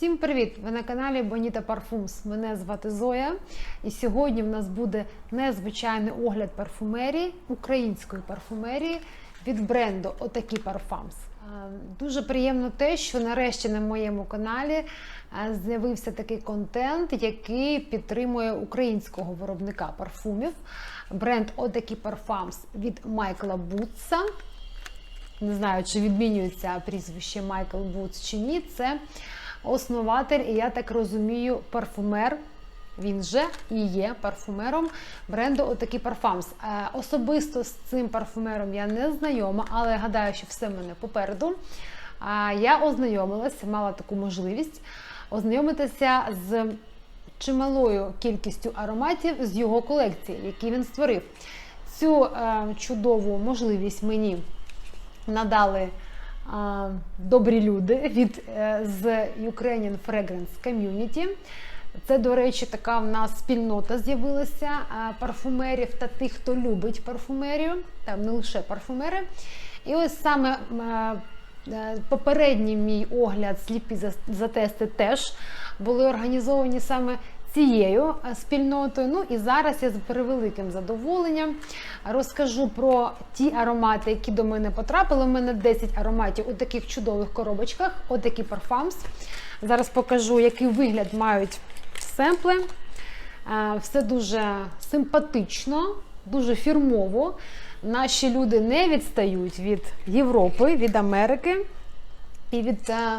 Всім привіт! Ви на каналі Bonita Parfums. Мене звати Зоя. І сьогодні в нас буде незвичайний огляд парфумерії, української парфумерії від бренду Отакі Парфамс. Дуже приємно те, що нарешті на моєму каналі е, з'явився такий контент, який підтримує українського виробника парфумів. Бренд Отакі Парфамс від Майкла Бутса не знаю, чи відмінюється прізвище Майкл Вудс чи ні. Це основатель, і я так розумію, парфумер. Він же і є парфумером бренду Отакі Парфамс. Е, особисто з цим парфумером я не знайома, але гадаю, що все в мене попереду. Я ознайомилася, мала таку можливість ознайомитися з чималою кількістю ароматів з його колекції, які він створив. Цю е, чудову можливість мені надали добрі люди від е, з Ukrainian Fragrance Community. Це, до речі, така в нас спільнота з'явилася парфумерів та тих, хто любить парфумерію, там не лише парфумери. І ось саме е, попередній мій огляд, сліпі за- затести теж були організовані саме цією е, спільнотою. Ну і зараз я з превеликим задоволенням розкажу про ті аромати, які до мене потрапили. У мене 10 ароматів у таких чудових коробочках, отакі парфамс. Зараз покажу, який вигляд мають семпли. Е, Все дуже симпатично, дуже фірмово. Наші люди не відстають від Європи, від Америки і від е,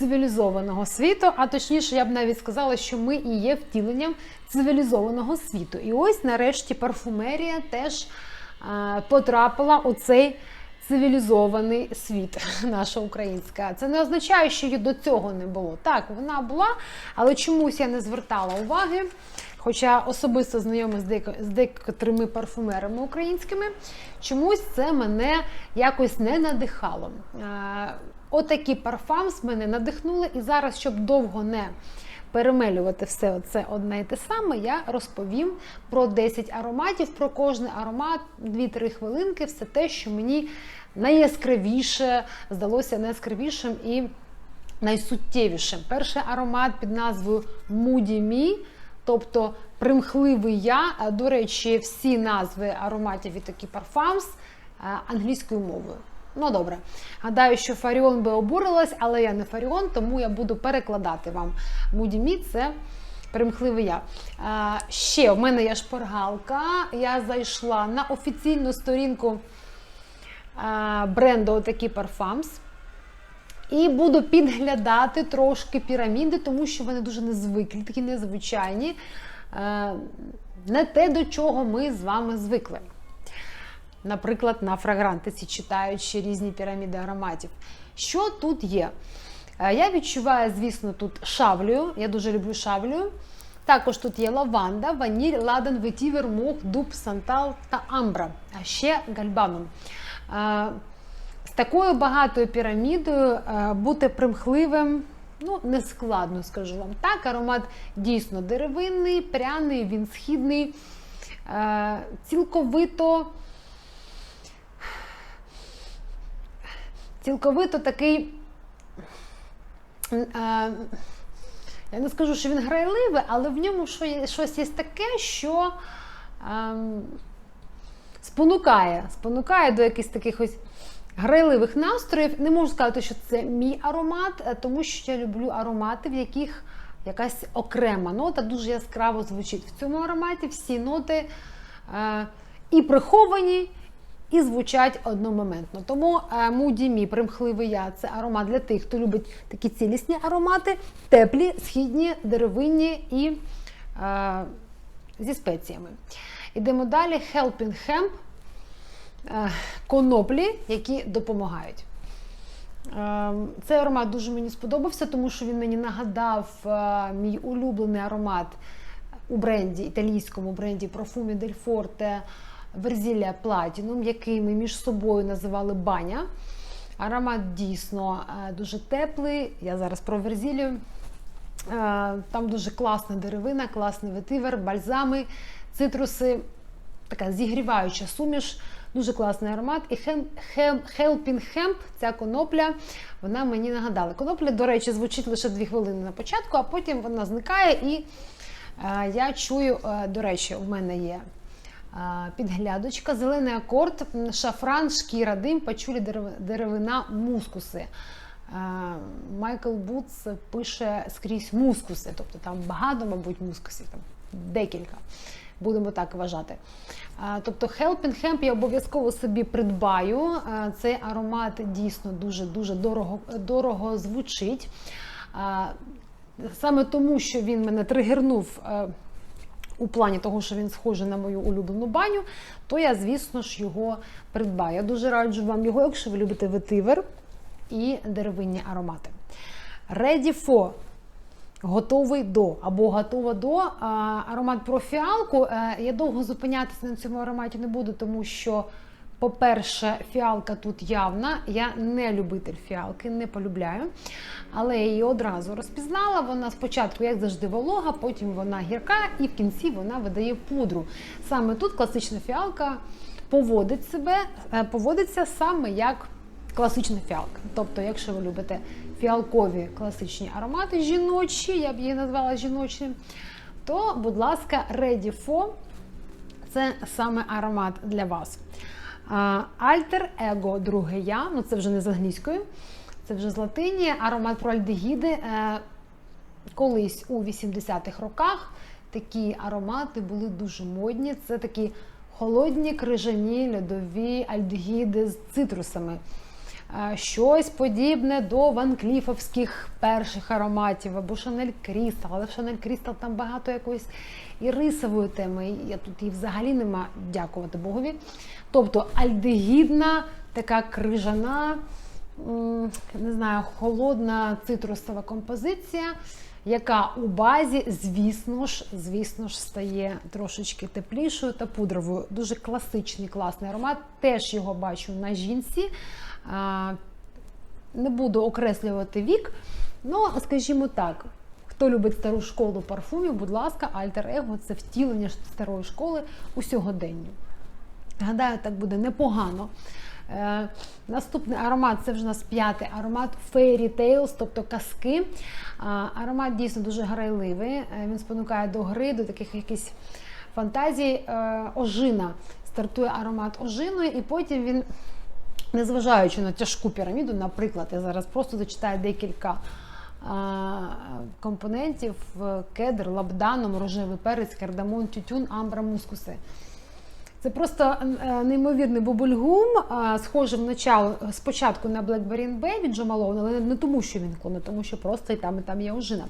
цивілізованого світу. А точніше, я б навіть сказала, що ми і є втіленням цивілізованого світу. І ось нарешті парфумерія теж е, потрапила у цей цивілізований світ, наша українська. Це не означає, що її до цього не було. Так, вона була, але чомусь я не звертала уваги. Хоча особисто знайома з деяко- з декотрими парфумерами українськими, чомусь це мене якось не надихало. Е, Отакі парфамс мене надихнули, і зараз, щоб довго не перемелювати все це одне і те саме, я розповім про 10 ароматів, про кожний аромат 2-3 хвилинки, все те, що мені найяскравіше здалося найяскравішим і найсуттєвішим. Перший аромат під назвою Moody Me, тобто примхливий я. До речі, всі назви ароматів від такі парфамс англійською мовою. Ну добре, гадаю, що Фаріон би обурилась, але я не Фаріон, тому я буду перекладати вам Me – це примхливий я. А, ще в мене є шпаргалка. Я зайшла на офіційну сторінку а, бренду Отакі Парфамс. І буду підглядати трошки піраміди, тому що вони дуже незвиклі, такі незвичайні. Е, Не те, до чого ми з вами звикли. Наприклад, на фрагрантиці читаючи різні піраміди ароматів. Що тут є? Е, Я відчуваю, звісно, тут шавлю. Я дуже люблю шавлю. Також тут є лаванда, ваніль, ладан, ветівер, мох, дуб, сантал та амбра, а ще гальбанум. Е, З такою багатою пірамідою е, бути примхливим ну, не складно, скажу вам так. Аромат дійсно деревинний, пряний, він східний, цілковито. Цілковито такий. Я не скажу, що він грайливий, але в ньому щось є таке, що ем, спонукає, спонукає до якихось таких ось грайливих настроїв. Не можу сказати, що це мій аромат, е, тому що я люблю аромати, в яких якась окрема нота дуже яскраво звучить. В цьому ароматі всі ноти е, і приховані, і звучать одномоментно. Тому е, Moody Me, примхливий я це аромат для тих, хто любить такі цілісні аромати, теплі, східні, деревинні і е, зі спеціями. Ідемо далі. Helping Hemp. Е, коноплі, які допомагають. Е, Цей аромат дуже мені сподобався, тому що він мені нагадав е, мій улюблений аромат у бренді, італійському бренді Profumi del Verzilia Platinum, який ми між собою називали баня. Аромат дійсно е, дуже теплий. Я зараз про Верзілію. Е, Там дуже класна деревина, класний ветивер, бальзами, цитруси, така зігріваюча суміш. Дуже класний аромат. І хем, хем, Helping Hemp, ця конопля, вона мені нагадала. Конопля, до речі, звучить лише дві хвилини на початку, а потім вона зникає. І е, я чую, до речі, у мене є підглядочка, зелений акорд, шафран, шкіра, дим, пачулі, деревина, мускуси. Майкл Бутс пише скрізь мускуси, тобто там багато, мабуть, мускусів, там декілька. Будемо так вважати. Тобто Helping Hemp я обов'язково собі придбаю. Цей аромат дійсно дуже-дуже дорого, дорого звучить. Саме тому, що він мене тригернув е, у плані того, що він схожий на мою улюблену баню, то я, звісно ж, його придбаю. Я дуже раджу вам його, якщо ви любите ветивер і деревинні аромати. Ready for Готовий до або готова до А, аромат про фіалку. Е, Я довго зупинятися на цьому ароматі не буду, тому що, по-перше, фіалка тут явна. Я не любитель фіалки, не полюбляю. Але я її одразу розпізнала. Вона спочатку, як завжди, волога, потім вона гірка, і в кінці вона видає пудру. Саме тут класична фіалка поводить себе, е, поводиться саме як класична фіалка. Тобто, якщо ви любите фіалкові класичні аромати жіночі, я б її назвала жіночі, то, будь ласка, Ready for це саме аромат для вас. Альтер Его, друге я, ну це вже не з англійською, це вже з латині. Аромат про альдегіди. Е, Колись у 80-х роках такі аромати були дуже модні. Це такі холодні, крижані, льодові альдегіди з цитрусами. Щось подібне до ванкліфовських перших ароматів або Шанель Крістал. Але в Шанель Крістал там багато якоїсь і рисової теми. Я тут її взагалі нема, дякувати Богові. Тобто альдегідна, така крижана, не знаю, холодна цитрусова композиція, яка у базі, звісно ж, звісно ж, стає трошечки теплішою та пудровою. Дуже класичний, класний аромат. Теж його бачу на жінці. Не буду окреслювати вік. Ну, скажімо так, хто любить стару школу парфумів, будь ласка, Альтер Его це втілення старої школи у сьогоденню. Гадаю, так буде непогано. Е, наступний аромат це вже у нас п'ятий аромат Fairy Tales, тобто казки. А, аромат дійсно дуже грайливий. Е, він спонукає до гри, до таких якихось фантазій. Е, ожина. Стартує аромат ожиною, і потім він, незважаючи на тяжку піраміду, наприклад, я зараз просто зачитаю декілька. а, Компонентів е, кедр, лабданом, рожевий перець, кардамон, тютюн, амбра, мускуси. Це просто е, неймовірний бубульгум, е, схожий начало спочатку на Blackberry Baby Джо Малоун, але не тому, що він клоне, тому що просто і там, і там є ожина.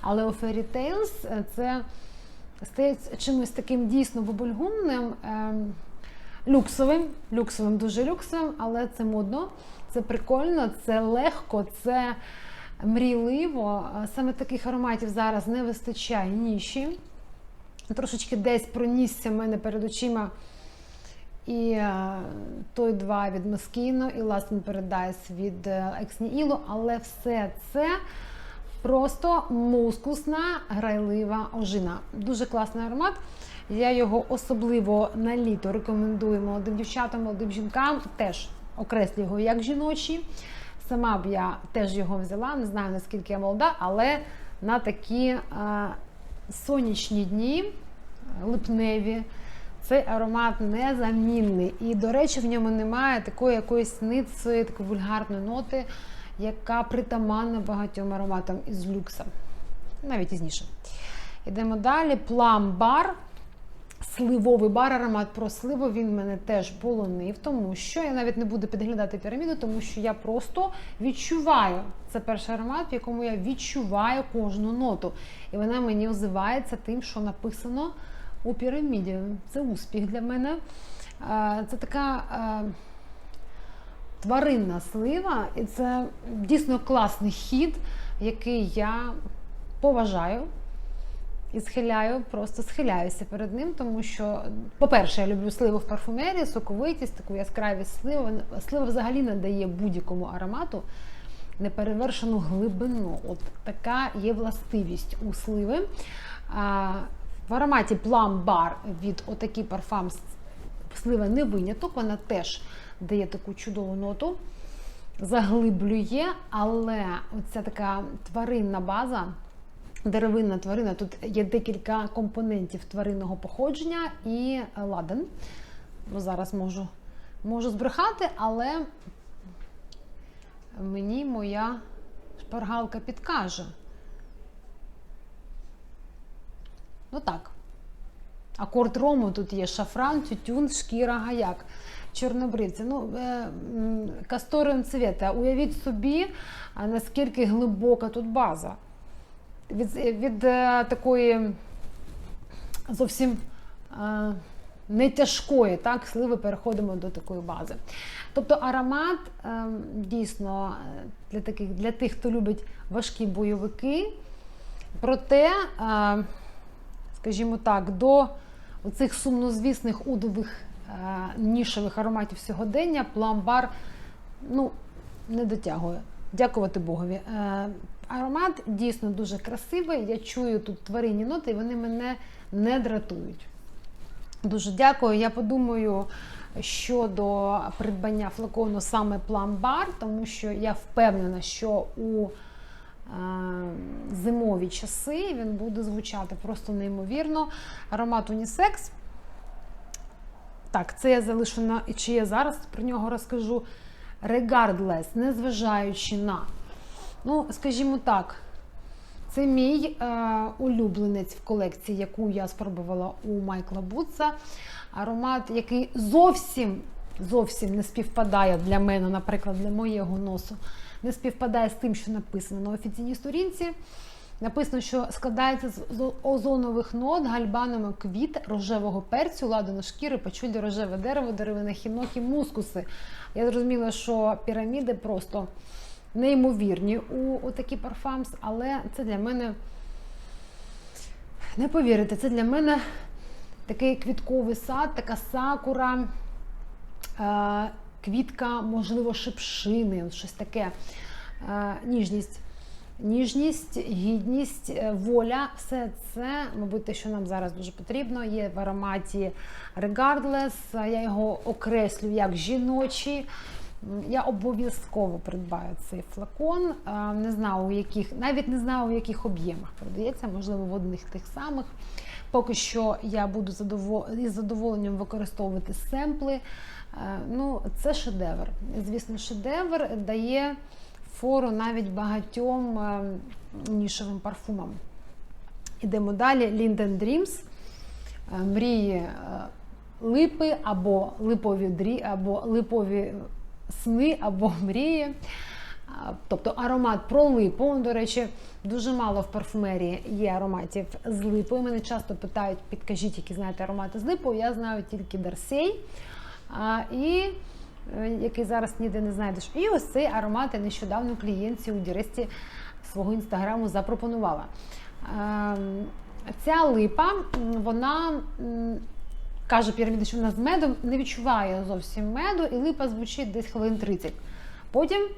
Але у Fairy Tales е, це стає чимось таким дійсно бубульгумним, е, люксовим, люксовим, дуже люксовим, але це модно, це прикольно, це легко, це мрійливо. Саме таких ароматів зараз не вистачає ніші трошечки десь пронісся в мене перед очима і е, той два від Москіно, і Last in від Ексніло, але все це просто мускусна, грайлива ожина. Дуже класний аромат. Я його особливо на літо рекомендую молодим дівчатам, молодим жінкам. Теж окреслюю його як жіночий. Сама б я теж його взяла, не знаю наскільки я молода, але на такі е, сонячні дні, липневі, цей аромат незамінний. І, до речі, в ньому немає такої якоїсь ницої, такої вульгарної ноти, яка притаманна багатьом ароматам із люкса. Навіть ізніше. Йдемо далі. Bar. Сливовий бар, аромат про сливу, він мене теж полонив, тому що я навіть не буду підглядати піраміду, тому що я просто відчуваю. Це перший аромат, в якому я відчуваю кожну ноту. І вона мені озивається тим, що написано у піраміді. Це успіх для мене. Е, Це така е, тваринна слива, і це дійсно класний хід, який я поважаю. І схиляю, просто схиляюся перед ним, тому що, по-перше, я люблю сливу в парфумерії, соковитість, таку яскравість сливи. Слива взагалі надає будь-якому аромату неперевершену глибину. От така є властивість у сливи. А, в ароматі Plum Bar від отакий парфум, Слива не виняток, вона теж дає таку чудову ноту, заглиблює, але оця така тваринна база, деревинна тварина, тут є декілька компонентів тваринного походження і ладан. Ну, зараз можу, можу збрехати, але мені моя шпаргалка підкаже. Ну так. Акорд рому тут є шафран, тютюн, шкіра, гаяк, чорнобривці. Ну, е, м, касторіум цвіта. Уявіть собі, наскільки глибока тут база. Від, від е, такої зовсім е, не тяжкої, так, сливи переходимо до такої бази. Тобто аромат е, дійсно для, таких, для тих, хто любить важкі бойовики, проте, скажімо так, до оцих сумнозвісних удових нішевих ароматів сьогодення пламбар ну, не дотягує. Дякувати Богові. Аромат дійсно дуже красивий. Я чую тут тваринні ноти, і вони мене не дратують. Дуже дякую. Я подумаю щодо придбання флакону саме пламбар, тому що я впевнена, що у е, зимові часи він буде звучати просто неймовірно. Аромат унісекс. Так, це я залишу на чи я зараз про нього розкажу. Regardless, незважаючи на. Ну, скажімо так, це мій е, улюбленець в колекції, яку я спробувала у Майкла Бутса. Аромат, який зовсім зовсім не співпадає для мене, наприклад, для моєго носу, не співпадає з тим, що написано на офіційній сторінці. Написано, що складається з озонових нот, гальбаноми квіт, рожевого перцю, ладану шкіри, пачулі, рожеве дерево, деревина і мускуси. Я зрозуміла, що піраміди просто неймовірні у, у такі парфамс, але це для мене, не повірите, це для мене такий квітковий сад, така сакура, е, квітка, можливо, шипшини, щось таке, е, ніжність. Ніжність, гідність, е, воля все це, мабуть, те, що нам зараз дуже потрібно, є в ароматі Regardless. Я його окреслю як жіночий. Я обов'язково придбаю цей флакон. Е, Не знаю, у яких, навіть не знаю, у яких об'ємах продається, можливо, в одних тих самих. Поки що я буду із задоволенням використовувати семпли. Е, Ну, це шедевр. Звісно, шедевр дає фору навіть багатьом е, нішевим парфумам. Ідемо далі. Linden Dreams. Мрії липи або липові дрі, або липові сни, або мрії. Тобто аромат про липу. До речі, дуже мало в парфумерії є ароматів з липою. Мене часто питають, підкажіть, які знаєте аромати з липою. Я знаю тільки Дарсей. І е, який зараз ніде не знайдеш. І ось цей аромат я нещодавно клієнтці у Діресті свого інстаграму запропонувала. Ем, Ця липа, вона каже піраміда, що вона з медом не відчуває зовсім меду, і липа звучить десь хвилин 30. Потім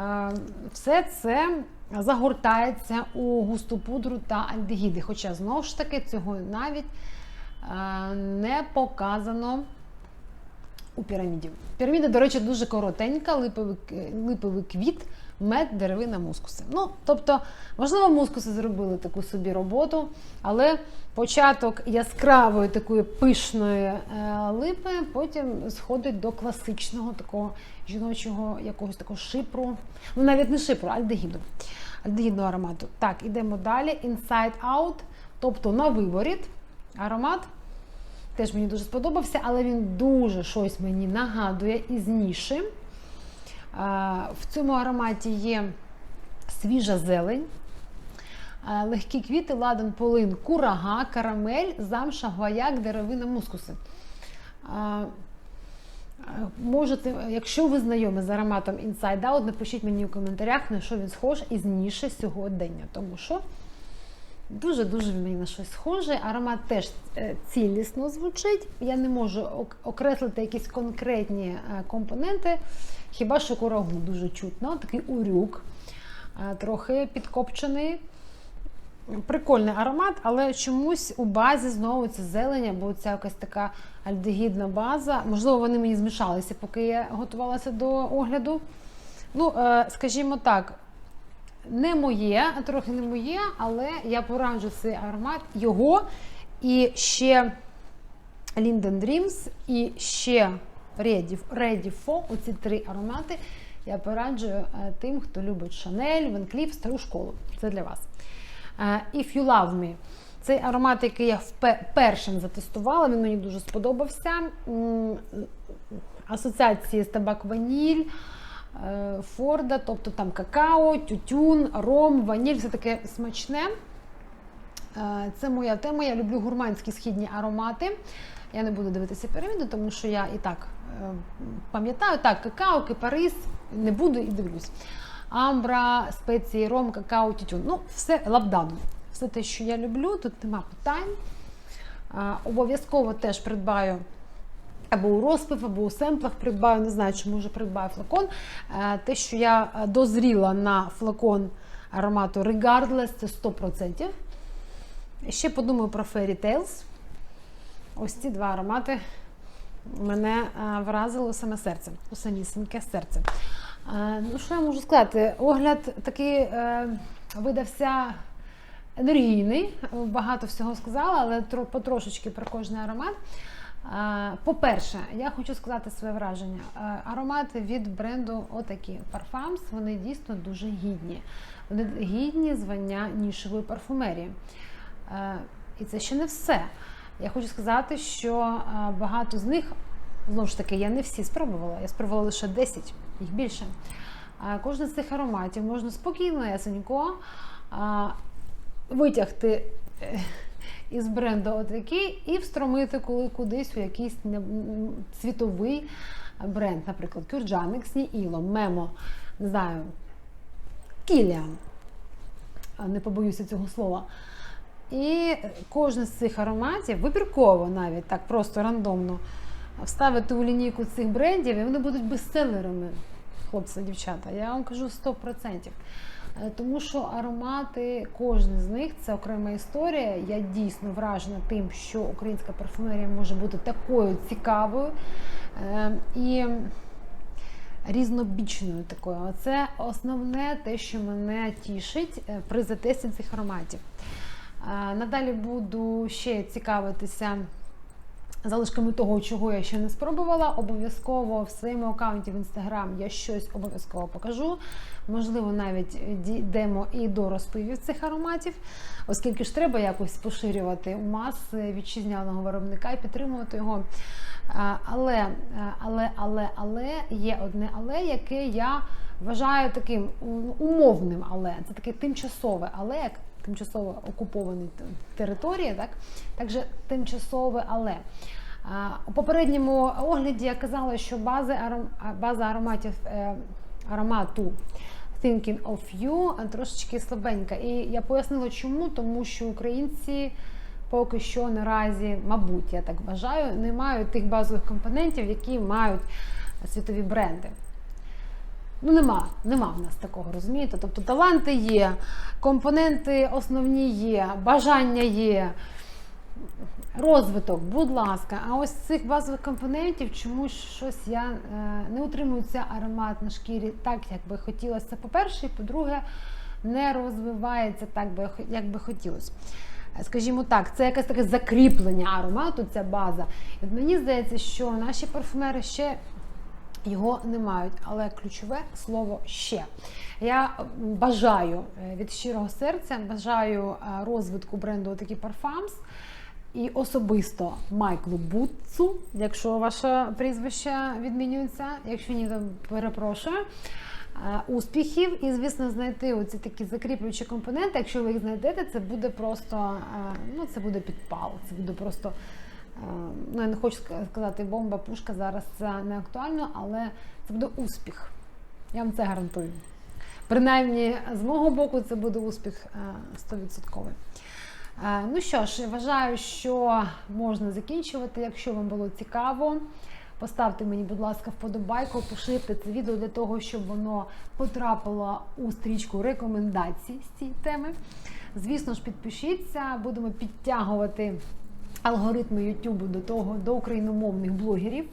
е, все це загортається у густу пудру та альдегіди. Хоча знову ж таки цього навіть е, не показано у піраміді. Піраміда, до речі, дуже коротенька, липовий, липовий квіт, мед, деревина, мускуси. Ну, тобто, можливо, мускуси зробили таку собі роботу, але початок яскравої такої пишної е, липи потім сходить до класичного такого жіночого якогось такого шипру. Ну, навіть не шипру, альдегіду. Альдегідного аромату. Так, ідемо далі. Inside Out, тобто на виворіт. Аромат теж мені дуже сподобався, але він дуже щось мені нагадує із ніші. В цьому ароматі є свіжа зелень, легкі квіти, ладан, полин, курага, карамель, замша, гвояк, деревина, мускуси. Можете, якщо ви знайомі з ароматом Inside Out, напишіть мені у коментарях, на що він схож із ніші сьогодення, тому що Дуже-дуже він мені на щось схоже. Аромат теж е, цілісно звучить. Я не можу окреслити якісь конкретні е, компоненти. Хіба що курагу дуже чутно, такий урюк, е, трохи підкопчений. Прикольний аромат, але чомусь у базі знову це зелень, або ця якась така альдегідна база. Можливо, вони мені змішалися, поки я готувалася до огляду. Ну, скажімо так, не моє, трохи не моє, але я пораджу цей аромат його і ще Linden Dreams, і ще Ready, Ready For, оці три аромати. Я пораджую е, тим, хто любить Шанель, Венкліф, стару школу. Це для вас. Е, If You Love Me. Цей аромат, який я першим затестувала, він мені дуже сподобався. Асоціації з табак ваніль, Форда, тобто там какао, тютюн, ром, ваніль, все таке смачне. Е, Це моя тема. Я люблю гурманські східні аромати. Я не буду дивитися піраміду, тому що я і так е, пам'ятаю, так, какао, кипарис, не буду і дивлюсь. Амбра, спеції, ром, какао, тютюн. Ну, все лабдаду. Все те, що я люблю, тут нема питань. Е, Обов'язково теж придбаю або у розпив, або у семплах придбаю, не знаю, чи може придбаю флакон. Е, Те, що я е, дозріла на флакон аромату Regardless, це 100%. Ще подумаю про Fairy Tales. Ось ці два аромати мене е, вразило саме серце, у самісіньке серце. Ну, що я можу сказати? Огляд такий видався енергійний, багато всього сказала, але потрошечки про кожний аромат. По-перше, я хочу сказати своє враження. Аромати від бренду отакі Parfums, вони дійсно дуже гідні. Вони гідні звання нішевої парфумерії. І це ще не все. Я хочу сказати, що багато з них, знову ж таки, я не всі спробувала. Я спробувала лише 10, їх більше. Кожен з цих ароматів можна спокійно, ясенько витягти е, із бренду отакий і встромити коли кудись у якийсь світовий бренд, наприклад, Кюрджан, Іксні Іло, Мемо, не знаю, Кіліан. Не побоюся цього слова. І кожен з цих ароматів, вибірково навіть так просто рандомно, вставити у лінійку цих брендів, і вони будуть бестселерами, хлопці, дівчата. Я вам кажу 100%. Е, Тому що аромати, кожен з них це окрема історія. Я дійсно вражена тим, що українська парфумерія може бути такою цікавою е, і різнобічною такою. Це основне те, що мене тішить е, при затесті цих ароматів. Е, Надалі буду ще цікавитися залишками того, чого я ще не спробувала. Обов'язково в своєму аккаунті в інстаграм я щось обов'язково покажу. Можливо, навіть дійдемо і до розпивів цих ароматів, оскільки ж треба якось поширювати у маси вітчизняного виробника і підтримувати його. Але, але, але, але є одне але, яке я вважаю таким умовним, але це таке тимчасове, але тимчасово окуповані території, так також тимчасове але. У попередньому огляді я казала, що бази база ароматів е, аромату Thinking of You трошечки слабенька. І я пояснила, чому, тому що українці поки що наразі, мабуть, я так вважаю, не мають тих базових компонентів, які мають світові бренди. Ну, нема, нема в нас такого, розумієте? Тобто таланти є, компоненти основні є, бажання є, розвиток, будь ласка. А ось цих базових компонентів чомусь щось я е, не утримую цей аромат на шкірі так, як би хотілося. По-перше, і по-друге, не розвивається так, як би хотілося. Скажімо так, це якесь таке закріплення аромату, ця база. І мені здається, що наші парфумери ще його не мають, але ключове слово ще. Я бажаю е, від щирого серця, бажаю е, розвитку бренду такі Parfums і особисто Майклу Бутцу, якщо ваше прізвище відмінюється, якщо ні, то перепрошую. Е, Успіхів і, звісно, знайти оці такі закріплюючі компоненти. Якщо ви їх знайдете, це буде просто ну, це буде підпал. Це буде просто ну я не хочу ска- сказати бомба, пушка зараз це не актуально, але це буде успіх. Я вам це гарантую. Принаймні, з мого боку, це буде успіх е, 100%. Е, Ну що ж, вважаю, що можна закінчувати. Якщо вам було цікаво, поставте мені, будь ласка, вподобайку, поширте це відео для того, щоб воно потрапило у стрічку рекомендацій з цієї теми. Звісно ж, підпишіться, будемо підтягувати алгоритми YouTube до того до україномовних блогерів.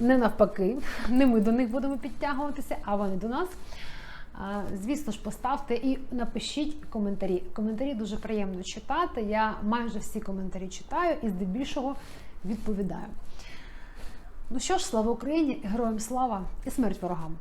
Не навпаки, не ми до них будемо підтягуватися, а вони до нас. Звісно ж, поставте і напишіть коментарі. Коментарі дуже приємно читати. Я майже всі коментарі читаю і здебільшого відповідаю. Ну що ж, слава Україні, героям слава і смерть ворогам!